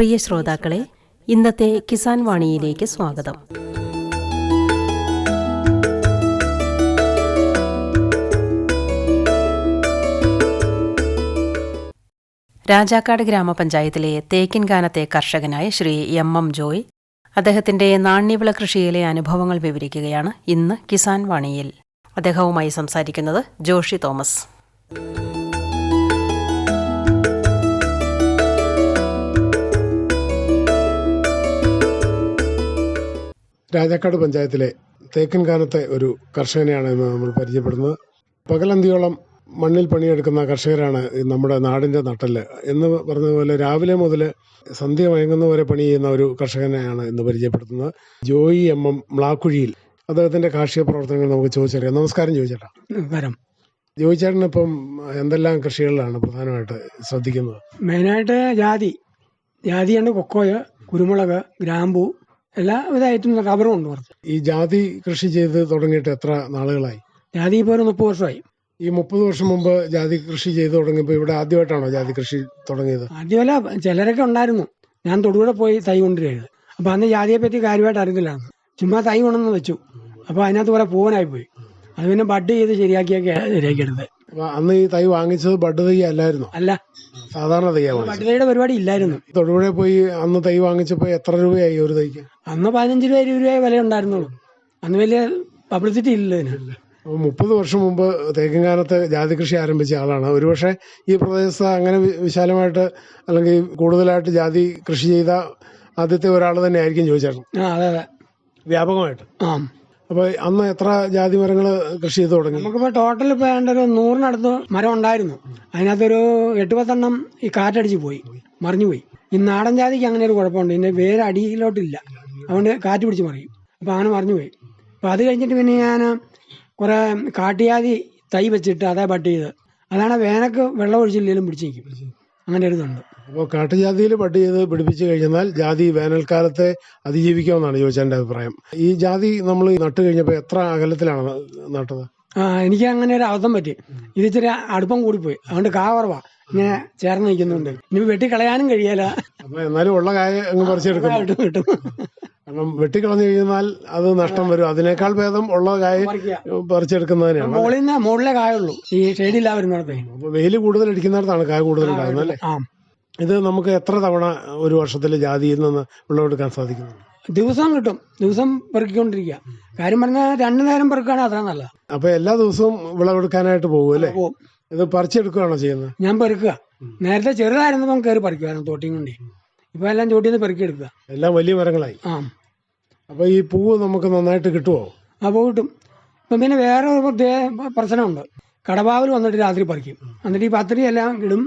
പ്രിയ ശ്രോതാക്കളെ ഇന്നത്തെ കിസാൻ വാണിയിലേക്ക് സ്വാഗതം. രാജാക്കാട് ഗ്രാമപഞ്ചായത്തിലെ തേക്കിൻകാനത്തെ കർഷകനായ ശ്രീ എം എം ജോയ് അദ്ദേഹത്തിന്റെ നാണ്യവിള കൃഷിയിലെ അനുഭവങ്ങൾ വിവരിക്കുകയാണ് ഇന്ന് കിസാൻ വാണിയിൽ. അദ്ദേഹവുമായി സംസാരിക്കുന്നത് ജോഷി തോമസ്. രാജാക്കാട് പഞ്ചായത്തിലെ തേക്കൻകാനത്തെ ഒരു കർഷകനെയാണ് ഇന്ന് നമ്മൾ പരിചയപ്പെടുന്നത്. പകലന്തിയോളം മണ്ണിൽ പണിയെടുക്കുന്ന കർഷകരാണ് നമ്മുടെ നാടിന്റെ നട്ടൽ എന്ന് പറഞ്ഞതുപോലെ രാവിലെ മുതൽ സന്ധ്യ മയങ്ങുന്നവരെ പണി ചെയ്യുന്ന ഒരു കർഷകനെയാണ് ഇന്ന് പരിചയപ്പെടുത്തുന്നത്. ജോയി എം എം മ്ലാക്കുഴിയിൽ അദ്ദേഹത്തിന്റെ കാർഷിക പ്രവർത്തനങ്ങൾ നമുക്ക് ചോദിച്ചറിയാം. നമസ്കാരം ചോദിച്ചേട്ടാ നമസ്കാരം. ജോയിച്ചേട്ടൻ ഇപ്പം എന്തെല്ലാം കൃഷികളിലാണ് പ്രധാനമായിട്ട് ശ്രദ്ധിക്കുന്നത്? മെയിനായിട്ട് ജാതി. ജാതിയാണ് കൊക്കോയ് കുരുമുളക് ഗ്രാമ്പു എല്ലാ വിധ ഐറ്റം റബ്ബറും ഉണ്ട് കുറച്ച് ഈ ജാതി കൃഷി ചെയ്ത് തുടങ്ങിയിട്ട് എത്ര നാളുകളായി? ജാതി ഇപ്പോൾ ഒരു മുപ്പത് വർഷമായി. ഈ മുപ്പത് വർഷം മുമ്പ് ജാതി കൃഷി ചെയ്ത് തുടങ്ങിയപ്പോൾ ഇവിടെ ആദ്യമായിട്ടാണോ ജാതി കൃഷി തുടങ്ങിയത്? ആദ്യമല്ല ചിലരൊക്കെ ഉണ്ടായിരുന്നു. ഞാൻ തൊടുകൂടെ പോയി തൈ കൊണ്ടുവരികയാണ് അപ്പൊ അന്ന് ജാതിയെ പറ്റി കാര്യമായിട്ട് അറിയുന്നില്ല ചുമ്മാ തൈ കൊണ്ടുവന്ന് വെച്ചു. അപ്പോൾ അതിനകത്ത് കുറെ പൂവനായി പോയി. അത് പിന്നെ ബഡ് ചെയ്ത് ശരിയാക്കിയൊക്കെ ശരിയാക്കിയെടുത്തത്. അന്ന് ഈ തൈ വാങ്ങിച്ചത് ബഡ് തൈ അല്ലായിരുന്നു? അല്ല. സാധാരണ തൈയാണ് ബഡ് തൈയുടെ പരിപാടി ഇല്ലായിരുന്നു. തൊടുപുഴ പോയി അന്ന് തൈ വാങ്ങിച്ചപ്പോ എത്ര രൂപയായി ഒരു തൈക്ക്? അന്ന് പതിനഞ്ച് രൂപ ഇരുപത് രൂപ വില ഉണ്ടായിരുന്നുള്ളൂ. അന്ന് വലിയ പബ്ലിസിറ്റി ഇല്ല മുപ്പത് വർഷം മുമ്പ് തേക്കങ്കാനത്ത് ജാതി കൃഷി ആരംഭിച്ച ആളാണ്. ഒരുപക്ഷെ ഈ പ്രദേശത്ത് അങ്ങനെ വിശാലമായിട്ട് അല്ലെങ്കിൽ കൂടുതലായിട്ട് ജാതി കൃഷി ചെയ്ത ആദ്യത്തെ ഒരാൾ തന്നെ ആയിരിക്കും ചോദിച്ചേട്ടൻ വ്യാപകമായിട്ട്. ആ. അപ്പൊ അന്ന് എത്ര ജാതി മരങ്ങൾ കൃഷി ചെയ്ത് തുടങ്ങി? നമുക്കിപ്പോ ടോട്ടൽ ഇപ്പൊ ഏതാണ്ട് ഒരു നൂറിനടുത്ത് മരം ഉണ്ടായിരുന്നു. അതിനകത്തൊരു എട്ട് പത്തെണ്ണം ഈ കാറ്റടിച്ച് പോയി മറിഞ്ഞു പോയി. ഈ നാടൻ ജാതിക്ക് അങ്ങനെ ഒരു കുഴപ്പമുണ്ട്. ഇതിന്റെ വേര് അടിയിലോട്ടില്ല. അതുകൊണ്ട് കാറ്റ് പിടിച്ച് മറിയും. അപ്പൊ അങ്ങനെ മറിഞ്ഞു പോയി. അപ്പൊ അത് കഴിഞ്ഞിട്ട് പിന്നെ ഞാൻ കുറെ കാട്ടുജാതി തൈ വെച്ചിട്ട് അതേ ബട്ട് ചെയ്ത് അതാണ് വേനക്ക് വെള്ളം ഒഴിച്ചില്ലെങ്കിലും പിടിച്ച് നിൽക്കും. അങ്ങനെ ഒരു ഇതുണ്ട്. അപ്പോൾ കാട്ടുജാതിയിൽ പട്ടി ചെയ്ത് പിടിപ്പിച്ചു കഴിഞ്ഞാൽ ജാതി വേനൽക്കാലത്തെ അതിജീവിക്കാമെന്നാണ് ചോദിച്ചതിന്റെ അഭിപ്രായം. ഈ ജാതി നമ്മൾ നട്ടു കഴിഞ്ഞപ്പോൾ എത്ര അകലത്തിലാണ് നട്ടത്? ആ എനിക്ക് അങ്ങനെ ഒരു അബദ്ധം പറ്റി. ഇത് ഇച്ചിരി അടുപ്പം കൂടിപ്പോയി. അതുകൊണ്ട് കാ കുറവാ ഇങ്ങനെ ചേർന്ന് നിൽക്കുന്നുണ്ട്. ഇനി വെട്ടിക്കളയാനും കഴിയല. അപ്പൊ എന്നാലും ഉള്ള കായ അങ്ങ് പറിച്ചെടുക്കും കിട്ടും. കാരണം വെട്ടിക്കളഞ്ഞു കഴിഞ്ഞാൽ അത് നഷ്ടം വരും. അതിനേക്കാൾ ഭേദം ഉള്ള കായ. പറിച്ചെടുക്കുന്നതിനാണ് മുകളിൽ നിന്ന് മുകളിലെ കായുള്ളൂ ഈ ഷെയ്ഡില്ലാ വരുന്നിടത്തെ. വെയിൽ കൂടുതൽ അടിക്കുന്നിടത്താണ് കായ കൂടുതൽ ഉണ്ടാകുന്നത് അല്ലേ? ആ. ഇത് നമുക്ക് എത്ര തവണ ഒരു വർഷത്തിൽ ജാതിയിൽ നിന്ന് വിളവെടുക്കാൻ സാധിക്കുന്നു? ദിവസം കിട്ടും. ദിവസം പെറുക്കിക്കൊണ്ടിരിക്കുക. കാര്യം പറഞ്ഞാൽ രണ്ടു നേരം പെറുക്കുകയാണ് അത്ര നല്ലത്. അപ്പൊ എല്ലാ ദിവസവും വിളവെടുക്കാനായിട്ട് പോകും അല്ലേ. ഇത് പറിച്ചെടുക്കുകയാണോ ചെയ്യുന്നത്? ഞാൻ പെറുക്കുക. നേരത്തെ ചെറുതായിരുന്നു നമുക്ക് കയറി പറിക്കുമായിരുന്നു തോട്ടിയും കൊണ്ട്. ഇപ്പൊ എല്ലാം ചോട്ടിൽ നിന്ന് പെറുക്കി എടുക്കുക എല്ലാം വലിയ മരങ്ങളായി. ആ. അപ്പൊ ഈ പൂവ് നമുക്ക് നന്നായിട്ട് കിട്ടുമോ അപ്പോൾ കിട്ടും. ഇപ്പം പിന്നെ വേറെ ഒരു പ്രത്യേക പ്രശ്നമുണ്ട്. കടവാവിൽ വന്നിട്ട് രാത്രി പറിക്കും. എന്നിട്ട് ഈ പത്തിരി എല്ലാം ഇടും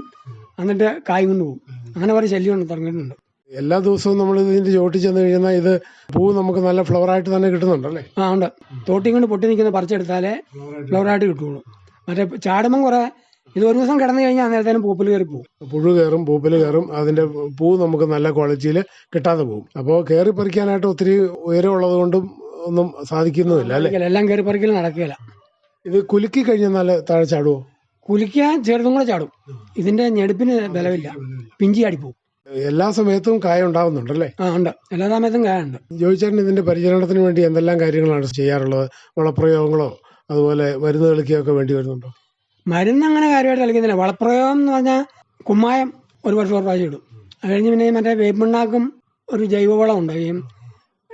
എന്നിട്ട് കായ് കൊണ്ട് പോകും. അങ്ങനെ ഒരു ശല്യം തുടങ്ങിയിട്ടുണ്ട്. എല്ലാ ദിവസവും നമ്മൾ ഇതിന്റെ ചോട്ടിൽ ചെന്ന് കഴിഞ്ഞാൽ ഇത് പൂ നമുക്ക് നല്ല ഫ്ലവർ ആയിട്ട് തന്നെ കിട്ടുന്നുണ്ടല്ലേ ആ ഉണ്ട്. തോട്ടി കൊണ്ട് പൊട്ടി നിൽക്കുന്ന പറിച്ചെടുത്താലേ ഫ്ലവറായിട്ട് കിട്ടുള്ളൂ. മറ്റേ ചാടുമ്പം കുറെ ഇത് ഒരു ദിവസം കിടന്നു കഴിഞ്ഞാൽ അന്നേരത്തേനും പൂപ്പിൽ കയറി പോകും. പുഴു കയറും പൂപ്പിൽ കയറും അതിന്റെ പൂ നമുക്ക് നല്ല ക്വാളിറ്റിയിൽ കിട്ടാതെ പോകും. അപ്പോൾ കയറി പറിക്കാനായിട്ട് ഒത്തിരി ഉയരമുള്ളത് കൊണ്ടും ഒന്നും സാധിക്കുന്നുമില്ല അല്ലേ? എല്ലാം കയറി പറിക്കൽ നടക്കുകയില്ല. ഇത് കുലുക്കി കഴിഞ്ഞാൽ നല്ല താഴെ ചാടുവോ? കുലിക്കാൻ ചെറുതും കൂടെ ചാടും. ഇതിന്റെ ഞെടുപ്പിന് ബലമില്ല. പിഞ്ചി ആടിപ്പോവും. എല്ലാ സമയത്തും കായ ഉണ്ടാവുന്നുണ്ടല്ലേ? ആ ഉണ്ട്. എല്ലാ സമയത്തും കായ ഉണ്ട്. ജോയിച്ചേട്ടൻ ഇതിന്റെ പരിചരണത്തിന് വേണ്ടി എന്തെല്ലാം കാര്യങ്ങളാണ് ചെയ്യാറുള്ളത്? വളപ്രയോഗങ്ങളോ അതുപോലെ മരുന്ന് കളിക്കുകയൊക്കെ വേണ്ടി വരുന്നുണ്ടോ? മരുന്ന് അങ്ങനെ കാര്യമായിട്ട് കളിക്കുന്നില്ല. വളപ്രയോഗം എന്ന് പറഞ്ഞാൽ കുമ്മായം ഒരു വർഷം ഒരു പ്രാവശ്യം ഇടും. അത് കഴിഞ്ഞ് പിന്നെ മറ്റേ വേപ്പിണ്ണാക്കും ഒരു ജൈവവളം ഉണ്ട്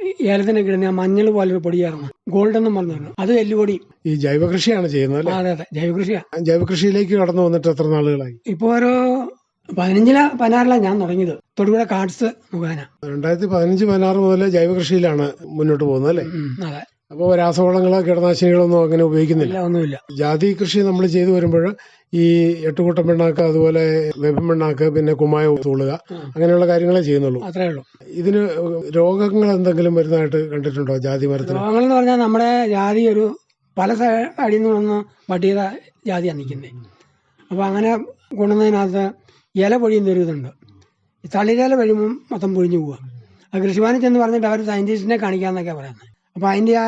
ഈ ഏലത്തിനൊക്കെ ഇടുന്ന ആ മഞ്ഞൾ പോലൊരു പൊടിയായിരുന്നു ഗോൾഡ് എന്നും പറഞ്ഞു അത് എല്ലുപൊടി. ഈ ജൈവ കൃഷിയാണ് ചെയ്യുന്നത് അല്ലേ? അതെ അതെ. ജൈവകൃഷിയാ. ജൈവ കൃഷിയിലേക്ക് കടന്നു വന്നിട്ട് എത്ര നാളുകളായി? ഇപ്പൊ ഒരു പതിനഞ്ചില പതിനാറിലാണ് ഞാൻ തുടങ്ങിയത്. തൊടുപുഴ കാർഡ്സ് മുഖേന. രണ്ടായിരത്തി പതിനഞ്ച് പതിനാറ് മുതൽ ജൈവ കൃഷിയിലാണ് മുന്നോട്ട് പോകുന്നത് അല്ലേ? ഉം, അതെ. അപ്പോൾ രാസവളങ്ങളോ കീടനാശിനികളോ ഒന്നും അങ്ങനെ ഉപയോഗിക്കുന്നില്ല. ഇല്ല ഒന്നുമില്ല. ജാതി കൃഷി നമ്മൾ ചെയ്തു വരുമ്പോൾ ഈ എട്ടുകൂട്ടം പിണ്ണാക്ക് അതുപോലെ വെപ്പം പിണ്ണാക്ക് പിന്നെ കുമ്മായം തൂളുക അങ്ങനെയുള്ള കാര്യങ്ങളെ ചെയ്യുന്നുള്ളൂ. അത്രേ ഉള്ളൂ. ഇതിന് രോഗങ്ങൾ എന്തെങ്കിലും വരുന്നതായിട്ട് കണ്ടിട്ടുണ്ടോ ജാതി മരത്തിന്? രോഗങ്ങൾ എന്ന് പറഞ്ഞാൽ നമ്മുടെ ജാതി ഒരു പല അടിയിൽ നിന്ന് വന്ന് വട്ടി ജാതി ജാതിയാണ് നിൽക്കുന്നത് അപ്പോൾ അങ്ങനെ കൊണ്ടുവന്നതിനകത്ത് ഇല പൊഴിയുന്ന ഒരു ഇതുണ്ട്. തളിരില കഴിയുമ്പം മൊത്തം പൊഴിഞ്ഞു പോവുക അത് കൃഷിഭവനിൽ ചെന്ന് പറഞ്ഞിട്ട് അവർ സയന്റിസ്റ്റിനെ കാണിക്കാന്നൊക്കെ പറയുന്നത് അപ്പോൾ അതിന്റെ ആ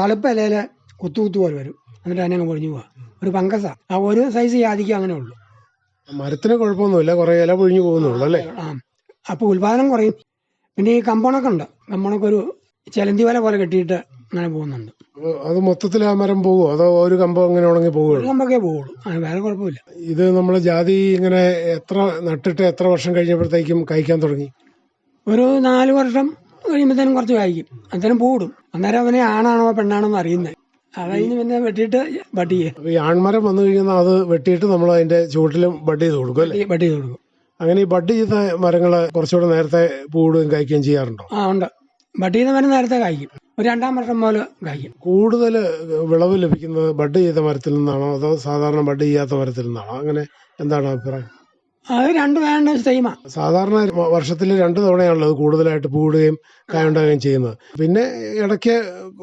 തളിപ്പ് ഇലയിലെ ഇലയിൽ കുത്തു കുത്തു പോലെ വരും. എന്നിട്ട് അതിനെ അങ്ങ് പൊഴിഞ്ഞു പോവുക ഒരു പങ്കസാ. ആ ഒരു സൈസ് യാതിക്കും അങ്ങനെ ഉള്ളൂ. മരത്തിന് കുഴപ്പമൊന്നുമില്ല. കുറെ ഇല പൊഴിഞ്ഞു പോകുന്നുള്ളൂ അല്ലേ? ആ അപ്പോൾ ഉൽപാദനം കുറയും. പിന്നെ ഈ കമ്പോണൊക്കെ ഉണ്ട്. കമ്പോണൊക്കെ ഒരു ചെലന്തി വല പോലെ കെട്ടിയിട്ട് അങ്ങനെ പോകുന്നുണ്ട്. അത് മൊത്തത്തിൽ ആ മരം പോകും അതോ ഒരു കമ്പം അങ്ങനെ ഉണങ്ങി പോകുള്ളൂ കമ്പൊക്കെ പോകുള്ളൂ. ആ, വേറെ കുഴപ്പമില്ല. ഇത് നമ്മൾ ജാതി ഇങ്ങനെ എത്ര നട്ടിട്ട് എത്ര വർഷം കഴിഞ്ഞപ്പോഴത്തേക്കും കഴിക്കാൻ തുടങ്ങി? ഒരു നാല് വർഷം കഴിയുമ്പോഴത്തേനും കുറച്ച് കായ്ക്കും. അന്നേരം പൂടും അന്നേരം അവനെ ആണാണോ പെണ്ണാണോ എന്ന് അറിയുന്നത് പിന്നെ വെട്ടിയിട്ട് ഈ ആൺമരം വന്നു കഴിഞ്ഞാൽ അത് വെട്ടിയിട്ട് നമ്മൾ അതിന്റെ ചുവട്ടിലും ബഡ് ചെയ്ത് കൊടുക്കും അല്ലേ? ബട്ട് ചെയ്ത് കൊടുക്കും. അങ്ങനെ ഈ ബഡ് ചെയ്ത മരങ്ങൾ കുറച്ചുകൂടെ നേരത്തെ പൂടുകയും കഴിക്കുകയും ചെയ്യാറുണ്ടോ? ആ ഉണ്ട്. ബട്ട് ചെയ്ത മരം നേരത്തെ കായ്ക്കും. ഒരു രണ്ടാം വർഷം പോലെ കായ്ക്കും. കൂടുതൽ വിളവ് ലഭിക്കുന്നത് ബഡ് ചെയ്ത മരത്തിൽ നിന്നാണോ? അതോ സാധാരണ ബഡ് ചെയ്യാത്ത മരത്തിൽ നിന്നാണോ? അങ്ങനെ എന്താണ് അഭിപ്രായം? അത് രണ്ട് വേണ്ട സെയിമാ സാധാരണ വർഷത്തിൽ രണ്ട് തവണയാണല്ലോ അത് കൂടുതലായിട്ട് പൂടുകയും കായുണ്ടാകുകയും ചെയ്യുന്നത്. പിന്നെ ഇടയ്ക്ക്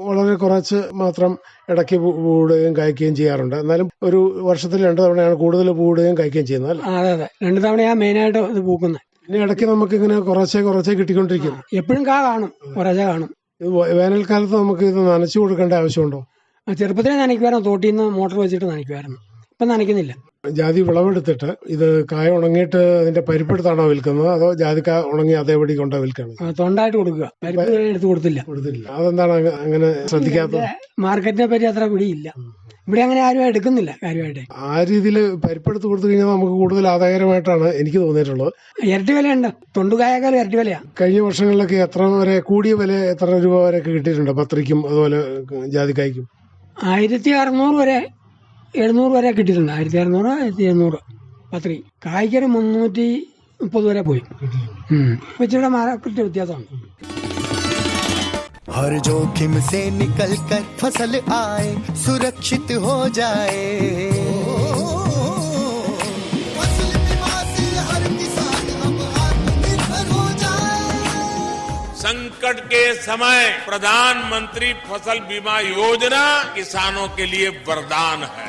വളരെ കുറച്ച് മാത്രം ഇടയ്ക്ക് പൂടുകയും കായ്ക്കുകയും ചെയ്യാറുണ്ട്. എന്നാലും ഒരു വർഷത്തിൽ രണ്ട് തവണയാണ് കൂടുതൽ പൂടുകയും കായ്ക്കുകയും ചെയ്യുന്നത് അതെ അതെ. രണ്ട് തവണയാണ് മെയിനായിട്ട് ഇത് പൂക്കുന്നത്. പിന്നെ ഇടയ്ക്ക് നമുക്ക് ഇങ്ങനെ കുറച്ചേ കുറച്ചേ കിട്ടിക്കൊണ്ടിരിക്കും. എപ്പോഴും കാ കാണും. കുറച്ചേ കാണും. ഇത് വേനൽക്കാലത്ത് നമുക്ക് ഇത് നനച്ചു കൊടുക്കേണ്ട ആവശ്യമുണ്ടോ? ആ, ചെറുപ്പത്തിലേ നനയ്ക്കുമായിരുന്നു തോട്ടിൽ നിന്ന് മോട്ടോർ വെച്ചിട്ട് നനയ്ക്കുമായിരുന്നു ഇപ്പം നനയ്ക്കുന്നില്ല. ജാതി വിളവെടുത്തിട്ട് ഇത് കായ ഉണങ്ങിയിട്ട് അതിന്റെ പരിപ്പെടുത്താണോ വിൽക്കുന്നത്? അതോ ജാതി ജാതിക്ക ഉണങ്ങി അതേപടി കൊണ്ടോ വിൽക്കുന്നത് ആ, തൊണ്ടായിട്ട് കൊടുക്കുക. പരിപ്പ് എടുത്ത് കൊടുത്തില്ല. കൊടുത്തില്ല. അതെന്താണ് അങ്ങനെ ശ്രദ്ധിക്കാത്തത് മാർക്കറ്റിനെ പറ്റി അത്ര പിടിയില്ല. ഇവിടെ അങ്ങനെ ആരും എടുക്കുന്നില്ല കാര്യമായിട്ട്. ആ രീതിയിൽ പരിപ്പെടുത്ത് കൊടുത്തു കഴിഞ്ഞാൽ നമുക്ക് കൂടുതൽ ആദായകരമായിട്ടാണ് എനിക്ക് തോന്നിയിട്ടുള്ളത്. ഇരട്ടി വിലയുണ്ട്. തൊണ്ടുകായേക്കാൾ ഇരട്ടി വിലയാ. കഴിഞ്ഞ വർഷങ്ങളിലൊക്കെ എത്ര വരെ കൂടിയ വില എത്ര രൂപ വരെയൊക്കെ കിട്ടിയിട്ടുണ്ട്? പത്രിക്കും അതുപോലെ ജാതിക്കായ്ക്കും. ആയിരത്തി അറുന്നൂറ് വരെ എഴുന്നൂറ് വരെ കിട്ടിയിട്ടുണ്ട് ആയിരത്തി അറുന്നൂറ് ആയിരത്തി എഴുന്നൂറ് പത്രി കായ്ക്കൊരു മുന്നൂറ്റി മുപ്പത് വരെ പോയി ഉം. ഇപ്പൊ ഇച്ചിരി മാർക്കറ്റ് വ്യത്യാസമുണ്ട് हर जोखिम से निकल कर फसल आए सुरक्षित हो जाए फसल बीमा से हर किसान अब आत्मनिर्भर हो जाए संकट के समय प्रधानमंत्री फसल बीमा योजना किसानों के लिए वरदान है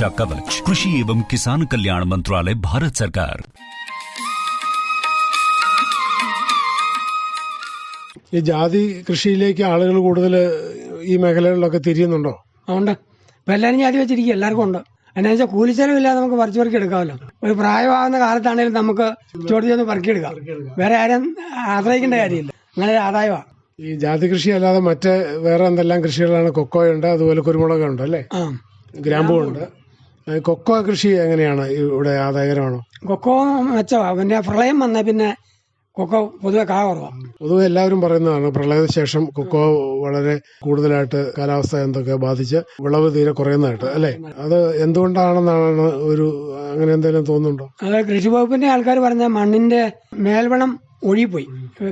कवच कृषि एवं किसान कल्याण मंत्रालय भारत सरकार ഈ ജാതി കൃഷിയിലേക്ക് ആളുകൾ കൂടുതൽ ഈ മേഖലകളിലൊക്കെ തിരിയുന്നുണ്ടോ അതുകൊണ്ട് ഇപ്പൊ എല്ലാവരും ജാതി വെച്ചിരിക്കും എല്ലാവർക്കും ഉണ്ട് എന്നാ വെച്ചാൽ കൂലിച്ചെലവില്ലാതെ നമുക്ക് പറിച്ചു പെറുക്കി എടുക്കാമല്ലോ ഒരു പ്രായമാകുന്ന കാലത്താണെങ്കിലും നമുക്ക് ചോട്ടി ചെന്ന് പെറുക്കിയെടുക്കാം വേറെ ആരും ആശ്രയിക്കേണ്ട കാര്യമില്ല അങ്ങനെ ഒരു ആദായമാണ് ഈ ജാതി കൃഷി അല്ലാതെ മറ്റ് വേറെ എന്തെല്ലാം കൃഷികളാണ് കൊക്കോയുണ്ട് അതുപോലെ കുരുമുളകുണ്ട് അല്ലേ ആ ഗ്രാമ്പുണ്ട് ഏ, കൊക്കോ കൃഷി എങ്ങനെയാണ്? ഇവിടെ ആദായകരമാണോ? കൊക്കോ മെച്ചമാണ് പിന്നെ പ്രളയം വന്ന പിന്നെ കൊക്കോ പൊതുവെ കാ കുറവാണ് പൊതുവെ എല്ലാവരും പറയുന്നതാണ് പ്രളയത്തിന് ശേഷം കൊക്കോ വളരെ കൂടുതലായിട്ട് കാലാവസ്ഥ എന്തൊക്കെ ബാധിച്ച് വിളവ് തീരെ കുറയുന്നതായിട്ട് അല്ലേ? അത് എന്തുകൊണ്ടാണെന്നാണ് ഒരു അങ്ങനെ എന്തെങ്കിലും തോന്നുന്നുണ്ടോ? അത് കൃഷി വകുപ്പിന്റെ ആൾക്കാർ പറഞ്ഞ മണ്ണിന്റെ മേൽവണം ഒഴുകിപ്പോയി.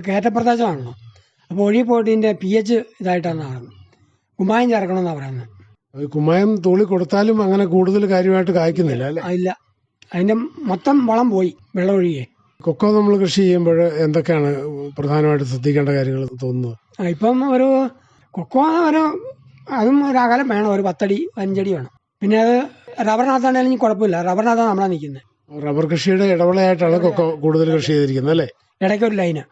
കയറ്റപ്രദേശമാണല്ലോ. അപ്പോൾ ഒഴുകിപ്പോയിട്ട് ഇതിന്റെ പി എച്ച് ഇതായിട്ടാണ് കാണുന്നത് കുമ്മായം ചേർക്കണമെന്നാണ് പറയുന്നത്. കുമ്മായം തൂളി കൊടുത്താലും അങ്ങനെ കൂടുതൽ കാര്യമായിട്ട് കായ്ക്കുന്നില്ല അല്ലേ? ഇല്ല. അതിന്റെ മൊത്തം വളം പോയി വെള്ളം ഒഴുകിയേ കൊക്കോ നമ്മൾ കൃഷി ചെയ്യുമ്പോൾ എന്തൊക്കെയാണ് പ്രധാനമായിട്ട് ശ്രദ്ധിക്കേണ്ട കാര്യങ്ങൾ തോന്നുന്നത് ആ, ഇപ്പം ഒരു കൊക്കോ ഒരു അതും ഒരു അകലം വേണം ഒരു പത്തടി അഞ്ചടി വേണം. പിന്നെ അത് റബ്ബറിനകത്താണെങ്കിലും കുഴപ്പമില്ല. റബ്ബറിനകത്താണ് നമ്മളാ നിൽക്കുന്നത് റബ്ബർ കൃഷിയുടെ ഇടവേളയായിട്ടാണ് കൊക്കോ കൂടുതൽ കൃഷി ചെയ്തിരിക്കുന്നത് അല്ലേ? ഇടയ്ക്ക് ഒരു ലൈന്.